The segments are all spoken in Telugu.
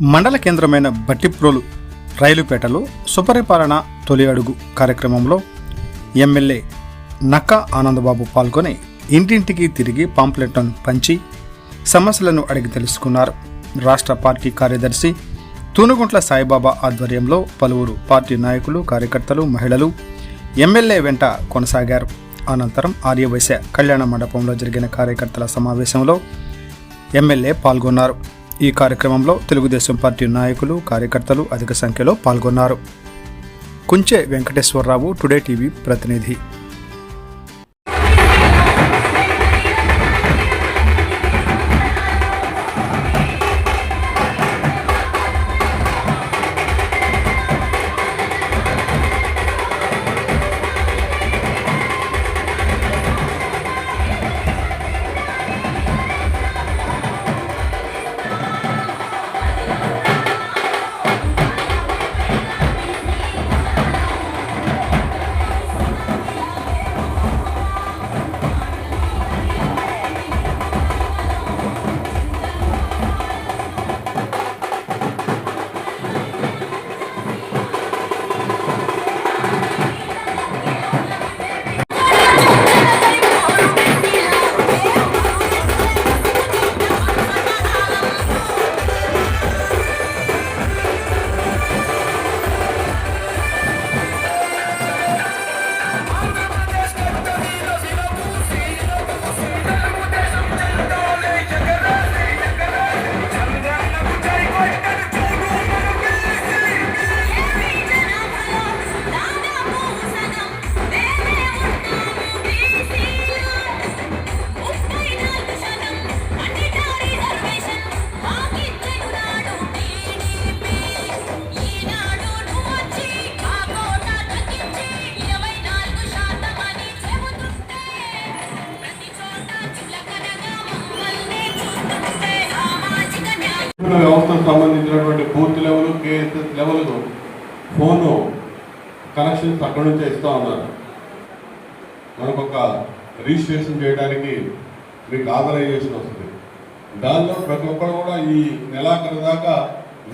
మండల కేంద్రమైన బట్టిప్రోలు రైలుపేటలో సుపరిపాలన తొలి అడుగు కార్యక్రమంలో ఎమ్మెల్యే నక్కా ఆనందబాబు పాల్గొని ఇంటింటికి తిరిగి పాంప్లెట్లను పంచి సమస్యలను అడిగి తెలుసుకున్నారు. రాష్ట్ర పార్టీ కార్యదర్శి తూనుగుంట్ల సాయిబాబా ఆధ్వర్యంలో పలువురు పార్టీ నాయకులు కార్యకర్తలు మహిళలు ఎమ్మెల్యే వెంట కొనసాగారు. అనంతరం ఆర్యవైశ్య కళ్యాణ మండపంలో జరిగిన కార్యకర్తల సమావేశంలో ఎమ్మెల్యే పాల్గొన్నారు. ఈ కార్యక్రమంలో తెలుగుదేశం పార్టీ నాయకులు కార్యకర్తలు అధిక సంఖ్యలో పాల్గొన్నారు. కుంచె వెంకటేశ్వరరావు టుడే టీవీ ప్రతినిధి. వ్యవస్థకు సంబంధించినటువంటి booth level KSS level phone connections అక్కడి నుంచే ఇస్తా ఉన్నారు. మనకు ఒక రిజిస్ట్రేషన్ చేయడానికి మీకు ఆథరైజేషన్ వస్తుంది. దానిలో ప్రతి ఒక్కరు కూడా ఈ నెలాఖరు దాకా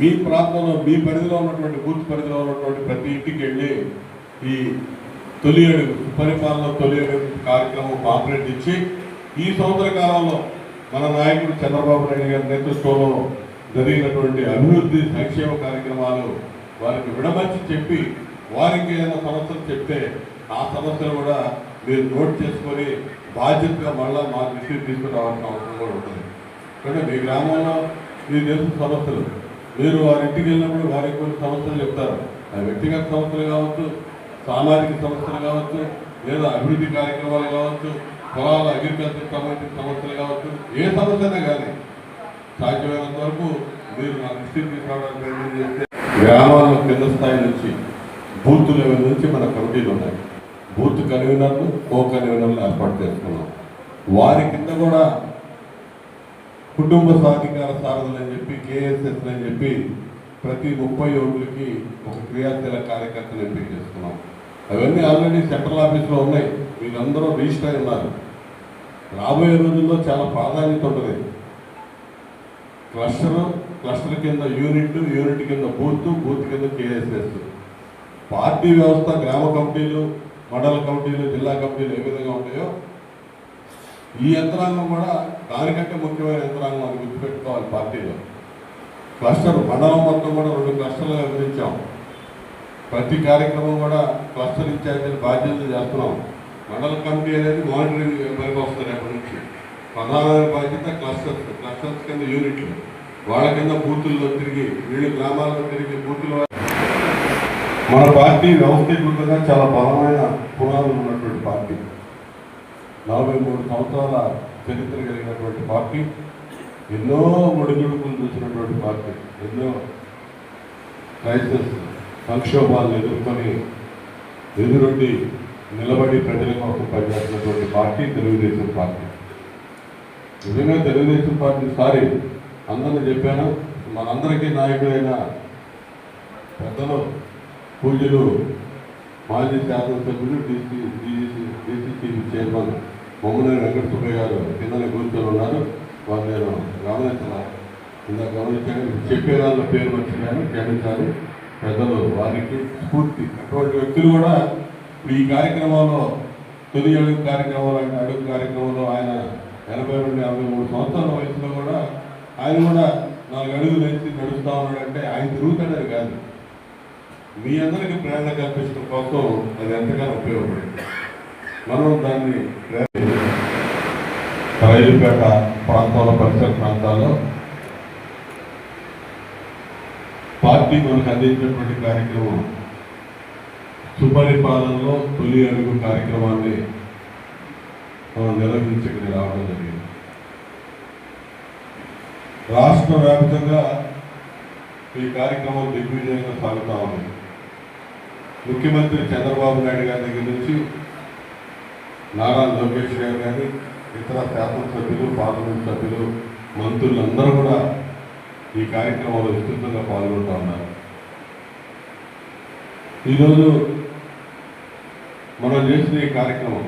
మీ ప్రాంతంలో మీ పరిధిలో ఉన్నటువంటి బూత్ పరిధిలో ఉన్నటువంటి ప్రతి ఇంటికి వెళ్ళి ఈ తొలి అడుగు సుపరిపాలన తొలి అడుగు కార్యక్రమం పాంప్లెట్ ఇచ్చి ఈ సంవత్సర కాలంలో మన నాయకుడు చంద్రబాబు నాయుడు గారి నేతృత్వంలో జరిగినటువంటి అభివృద్ధి సంక్షేమ కార్యక్రమాలు వారికి విడమర్చి చెప్పి వారికి ఏదైనా సమస్యలు చెప్తే ఆ సమస్యలు కూడా మీరు నోట్ చేసుకొని బాధ్యతగా మళ్ళా మా దృష్టికి తీసుకురావాల్సిన అవసరం కూడా ఉంటుంది. అంటే మీ గ్రామంలో మీకు తెలుసు సమస్యలు మీరు వారి ఇంటికి వెళ్ళినప్పుడు వారికి కొన్ని సమస్యలు చెప్తారు. అది వ్యక్తిగత సమస్యలు కావచ్చు సామాజిక సమస్యలు కావచ్చు లేదా అభివృద్ధి కార్యక్రమాలు కావచ్చు పొలాల అగ్రికల్చర్ సంబంధించిన సమస్యలు కావచ్చు ఏ సమస్యనే కానీ సాధ్యమైనంత వరకు మీరు నా దృష్టికి తీసుకురావడానికి ప్రయత్నం చేస్తే గ్రామాల్లో కింద స్థాయి నుంచి బూత్ లెవెల్ నుంచి మన కమిటీలు ఉన్నాయి. బూత్ కన్వీనర్లు కో కన్వీనర్లు ఏర్పాటు చేసుకున్నాం. వారి కింద కూడా కుటుంబ సాధికార సారథులు అని చెప్పి కేఎస్ఎస్ అని చెప్పి ప్రతి ముప్పై ఓట్లకి ఒక క్రియాశీల కార్యకర్తలు ఎంపిక చేసుకున్నాం. అవన్నీ ఆల్రెడీ సెంట్రల్ ఆఫీస్లో ఉన్నాయి. వీళ్ళందరూ రిజిస్టర్ అయి ఉన్నారు. రాబోయే రోజుల్లో చాలా ప్రాధాన్యత ఉంటుంది. క్లస్టర్ క్లస్టర్ కింద యూనిట్ యూనిట్ కింద బూత్ బూత్ కింద కేఎస్ఎస్ పార్టీ వ్యవస్థ గ్రామ కమిటీలు మండల కమిటీలు జిల్లా కమిటీలు ఏ విధంగా ఉంటాయో ఈ యంత్రాంగం కూడా దానికంటే ముఖ్యమైన యంత్రాంగం అని గుర్తుపెట్టుకోవాలి పార్టీలో. క్లస్టర్ మండలం మొత్తం కూడా రెండు క్లస్టర్లు వివరించాం ప్రతి కార్యక్రమం కూడా క్లస్టర్ ఇన్ఛార్జీలు బాధ్యతలు చేస్తున్నాం. మండల కమిటీ అనేది మానిటరింగ్ పనికి వస్తుంది ఎప్పటి నుంచి. ప్రధానమైన బాధ్యత క్లస్టర్స్. క్లస్టర్స్ కింద యూనిట్లు వాళ్ళ కింద బూతుల్లో తిరిగి వీళ్ళు గ్రామాల్లో తిరిగి బూతుల మన పార్టీ వ్యవస్థీకృతంగా చాలా బలమైన పునాదులు ఉన్నటువంటి పార్టీ. నలభై మూడు సంవత్సరాల చరిత్ర కలిగినటువంటి పార్టీ ఎన్నో ఒడిదుడుకులు చూసినటువంటి పార్టీ ఎన్నో క్రైసిస్ సంక్షోభాలను ఎదుర్కొని ఎదురొడ్డి నిలబడి ప్రజల కోసం పనిచేస్తున్నటువంటి పార్టీ తెలుగుదేశం పార్టీ. నిజంగా తెలుగుదేశం పార్టీ సారీ అందరినీ చెప్పాను. మనందరికీ నాయకుడైన పెద్దలు పూజలు మాజీ శాసనసభ్యులు DC DC DCC chairman Bommaleni Venkata Subbaiah garu కిందనే కూర్చొని ఉన్నారు. వారు నేను గమనించిన ఇందాక గమనించాను. చెప్పే వాళ్ళ పేరు వచ్చిందని క్షమించాలి. పెద్దలు వారికి స్ఫూర్తి. అటువంటి వ్యక్తులు కూడా ఇప్పుడు ఈ కార్యక్రమంలో తొలి అడుగు కార్యక్రమంలో అడుగు కార్యక్రమంలో ఆయన ఎనభై నుండి యాభై మూడు సంవత్సరాల వయసులో కూడా ఆయన కూడా నాలుగు అడుగులు ఎత్తి నడుస్తూ ఉన్నాడంటే ఆయన తిరుగుతాడని కాదు. మీ అందరికీ ప్రేరణ కల్పించడం కోసం అది ఎంతగానో ఉపయోగపడింది. మనం దాన్ని రైలుపేట ప్రాంతాల పరిసర ప్రాంతాల్లో పార్టీ మనకు అందించినటువంటి కార్యక్రమం సుపరిపాలనలో తొలి అడుగు కార్యక్రమాన్ని మనం నిర్వహించుకుని రావడం జరిగింది. రాష్ట్ర వ్యాప్తంగా ఈ కార్యక్రమం దిగ్విజయంగా సాగుతా ఉంది ముఖ్యమంత్రి చంద్రబాబు నాయుడు గారి దగ్గర నుంచి నారా లోకేష్ గారు కానీ ఇతర శాసనసభ్యులు పార్లమెంట్ సభ్యులు మంత్రులు అందరూ కూడా ఈ కార్యక్రమంలో విస్తృతంగా పాల్గొంటూ ఉన్నారు. ఈరోజు మనం చేసిన ఈ కార్యక్రమం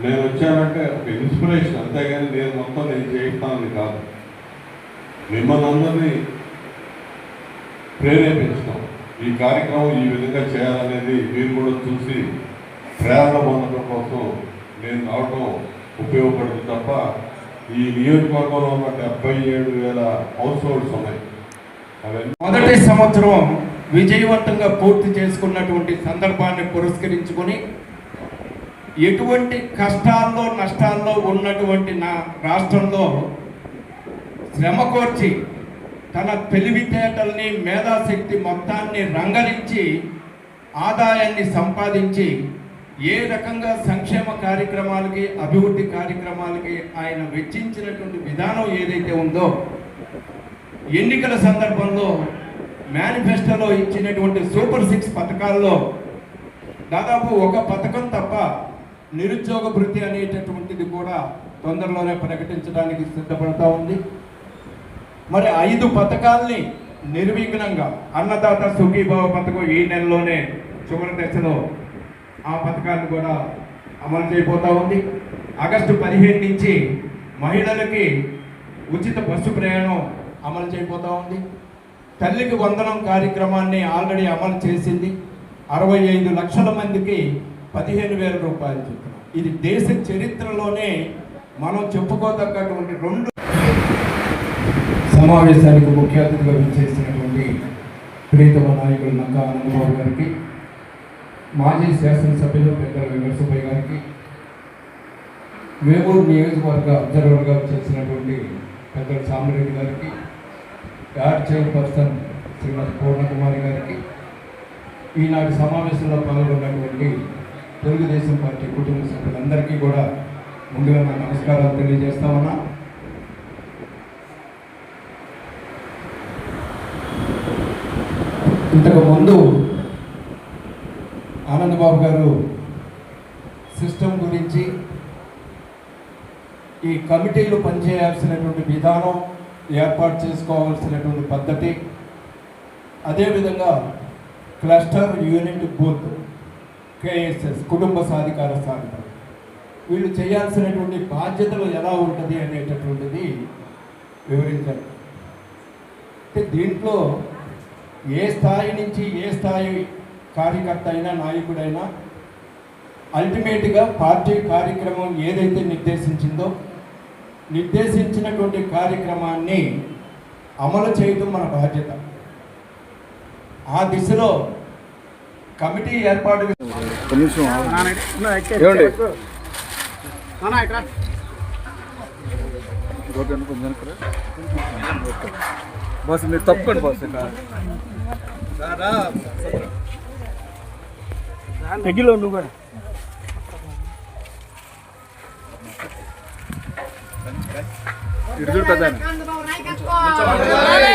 నేను వచ్చానంటే ఒక ఇన్స్పిరేషన్ అంతేగాని నేను మొత్తం నేను చేయిస్తానని కాదు. మిమ్మల్ని అందరినీ ప్రేరేపించడం ఈ కార్యక్రమం ఈ విధంగా చేయాలనేది మీరు కూడా చూసి ప్రేరణ పొందడం కోసం నేను రావటం ఉపయోగపడుతుంది తప్ప ఈ నియోజకవర్గంలో ఉన్న డెబ్బై ఏడు వేల హౌస్ హోల్డ్స్ ఉన్నాయి మొదటి సంవత్సరం విజయవంతంగా పూర్తి చేసుకున్నటువంటి సందర్భాన్ని పురస్కరించుకొని ఎటువంటి కష్టాల్లో నష్టాల్లో ఉన్నటువంటి నా రాష్ట్రంలో శ్రమ కోర్చి తన తెలివితేటల్ని మేధాశక్తి మొత్తాన్ని రంగరించి ఆదాయాన్ని సంపాదించి ఏ రకంగా సంక్షేమ కార్యక్రమాలకి అభివృద్ధి కార్యక్రమాలకి ఆయన వెచ్చించినటువంటి విధానం ఏదైతే ఉందో ఎన్నికల సందర్భంలో మేనిఫెస్టోలో ఇచ్చినటువంటి సూపర్ సిక్స్ పథకాల్లో దాదాపు ఒక పథకం తప్ప నిరుద్యోగ భృతి అనేటటువంటిది కూడా తొందరలోనే ప్రకటించడానికి సిద్ధపడతా ఉంది. మరి ఐదు పథకాల్ని నిర్విఘ్నంగా అన్నదాత సుఖీభావ పథకం ఈ నెలలోనే చివరి దశలో ఆ పథకాన్ని కూడా అమలు చేయబోతా ఉంది. ఆగస్టు పదిహేను నుంచి మహిళలకి ఉచిత బస్సు ప్రయాణం అమలు చేయబోతా ఉంది. తల్లికి వందనం కార్యక్రమాన్ని ఆల్రెడీ అమలు చేసింది. అరవై ఐదు లక్షల మందికి పదిహేను వేల రూపాయలు చొప్పున. ఇది దేశ చరిత్రలోనే మనం చెప్పుకోదగ్గటువంటి రెండు సమావేశానికి ముఖ్య అతిథిగా విచ్చేసినటువంటి ప్రీతమ నాయకుడు నక్కా అనంతబాబు గారికి మాజీ శాసనసభ్యులు పెద్దల వెంకటసుబ్బయ్య గారికి వేమూరు నియోజకవర్గ అబ్జర్వర్గా చేసినటువంటి పెద్దల సామిరెడ్డి గారికి యాడ్ చైర్పర్సన్ శ్రీమతి పూర్ణకుమారి గారికి ఈనాటి సమావేశంలో పాల్గొన్నటువంటి తెలుగుదేశం పార్టీ కుటుంబ సభ్యులందరికీ కూడా ముందుగా నా నమస్కారాలు తెలియజేస్తా ఉన్నా. ఇంతకు ముందు ఆనందబాబు గారు సిస్టమ్ గురించి ఈ కమిటీలు పనిచేయాల్సినటువంటి విధానం ఏర్పాటు చేసుకోవాల్సినటువంటి పద్ధతి అదేవిధంగా క్లస్టర్ యూనిట్ బూత్ కేఎస్ఎస్ కుటుంబ సాధికార సాధన. వీళ్ళు చేయాల్సినటువంటి బాధ్యతలు ఎలా ఉంటుంది అనేటటువంటిది వివరించారు అంటే దీంట్లో ఏ స్థాయి నుంచి ఏ స్థాయి కార్యకర్త అయినా నాయకుడైనా అల్టిమేట్గా పార్టీ కార్యక్రమం ఏదైతే నిర్దేశించిందో నిర్దేశించినటువంటి కార్యక్రమాన్ని అమలు చేయడం మన బాధ్యత. ఆ దిశలో కమిటీ ఏర్పాటు ఏమండి? బస్ మీరు తప్పకండి బస్ తగ్గిలో నువ్వు కూడా. ఇరుదురు పెద్ద వీడే